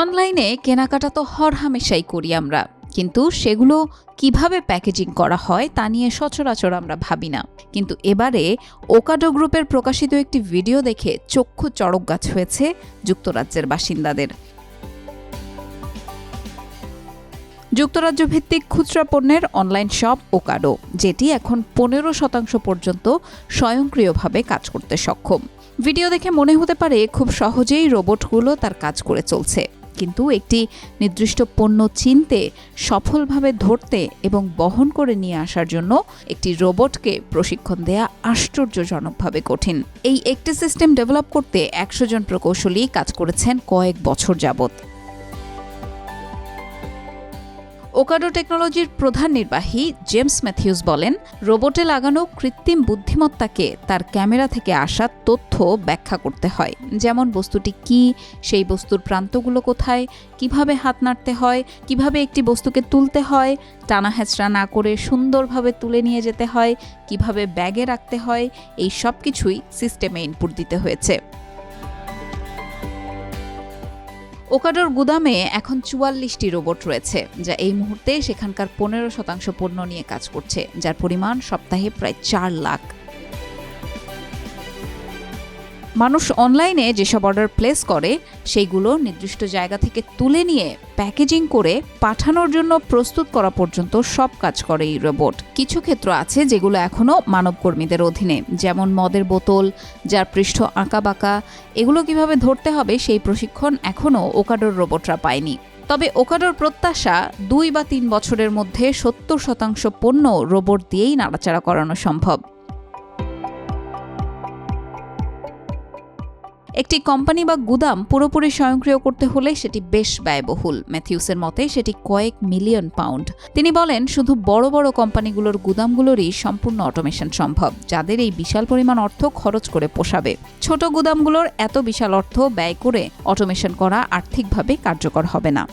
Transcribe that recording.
অনলাইনে কেনাকাটা তো হর হামেশাই করি আমরা। কিন্তু সেগুলো কীভাবে প্যাকেজিং করা হয় তা নিয়ে সচরাচর আমরা ভাবি না। কিন্তু এবারে ওকাডো গ্রুপের প্রকাশিত একটি ভিডিও দেখে চক্ষু চড়ক গাছ হয়েছে যুক্তরাজ্যের বাসিন্দাদের। যুক্তরাজ্য ভিত্তিক খুচরা পণ্যের অনলাইন শপ ওকাডো, যেটি এখন পনেরো শতাংশ পর্যন্ত স্বয়ংক্রিয়ভাবে কাজ করতে সক্ষম। ভিডিও দেখে মনে হতে পারে খুব সহজেই রোবটগুলো তার কাজ করে চলছে। কিন্তু একটি নির্দিষ্ট পণ্য চিনতে, সফলভাবে ধরতে এবং বহন করে নিয়ে আসার জন্য একটি রোবটকে প্রশিক্ষণ দেয়া আশ্চর্যজনকভাবে কঠিন। এই একটি সিস্টেম ডেভেলপ করতে একশো জন প্রকৌশলী কাজ করেছেন কয়েক বছর যাবত ওকাডো টেকনোলজির প্রধান নির্বাহী জেমস ম্যাথিউস বলেন, রোবটে লাগানো কৃত্রিম বুদ্ধিমত্তাকে তার ক্যামেরা থেকে আসা তথ্য ব্যাখ্যা করতে হয়। যেমন, বস্তুটি কি, সেই বস্তুর প্রান্তগুলো কোথায়, কীভাবে হাত নাড়তে হয়, কীভাবে একটি বস্তুকে তুলতে হয়, টানা হেঁচড়া না করে সুন্দরভাবে তুলে নিয়ে যেতে হয়, কীভাবে ব্যাগে রাখতে হয়, এই সব কিছুই সিস্টেমে ইনপুট দিতে হয়েছে। ওকাডোর গুদামে এখন চুয়াল্লিশটি রোবট রয়েছে, যা এই মুহূর্তে সেখানকার পনেরো শতাংশ পণ্য নিয়ে কাজ করছে, যার পরিমাণ সপ্তাহে প্রায় চার লাখ। মানুষ অনলাইনে যেসব অর্ডার প্লেস করে, সেইগুলো নির্দিষ্ট জায়গা থেকে তুলে নিয়ে প্যাকেজিং করে পাঠানোর জন্য প্রস্তুত করা পর্যন্ত সব কাজ করে এই রোবট কিছু ক্ষেত্র আছে যেগুলো এখনও মানবকর্মীদের অধীনে, যেমন মদের বোতল, যার পৃষ্ঠ আঁকা বাঁকা এগুলো কীভাবে ধরতে হবে সেই প্রশিক্ষণ এখনও ওকাডোর রোবটরা পায়নি। তবে ওকাডোর প্রত্যাশা দুই বা তিন বছরের মধ্যে সত্তর শতাংশ পণ্য রোবট দিয়েই নাড়াচাড়া করানো সম্ভব। একটি কোম্পানি বা গুদাম পুরোপুরি স্বয়ংক্রিয় করতে হলে সেটি বেশ ব্যয়বহুল। ম্যাথিউসের মতে, সেটি কয়েক মিলিয়ন পাউন্ড। তিনি বলেন, শুধু বড় বড় কোম্পানিগুলোর গুদামগুলোরই সম্পূর্ণ অটোমেশন সম্ভব, যাদের এই বিশাল পরিমাণ অর্থ খরচ করে পোষাবে। ছোট গুদামগুলোর এত বিশাল অর্থ ব্যয় করে অটোমেশন করা আর্থিকভাবে কার্যকর হবে না।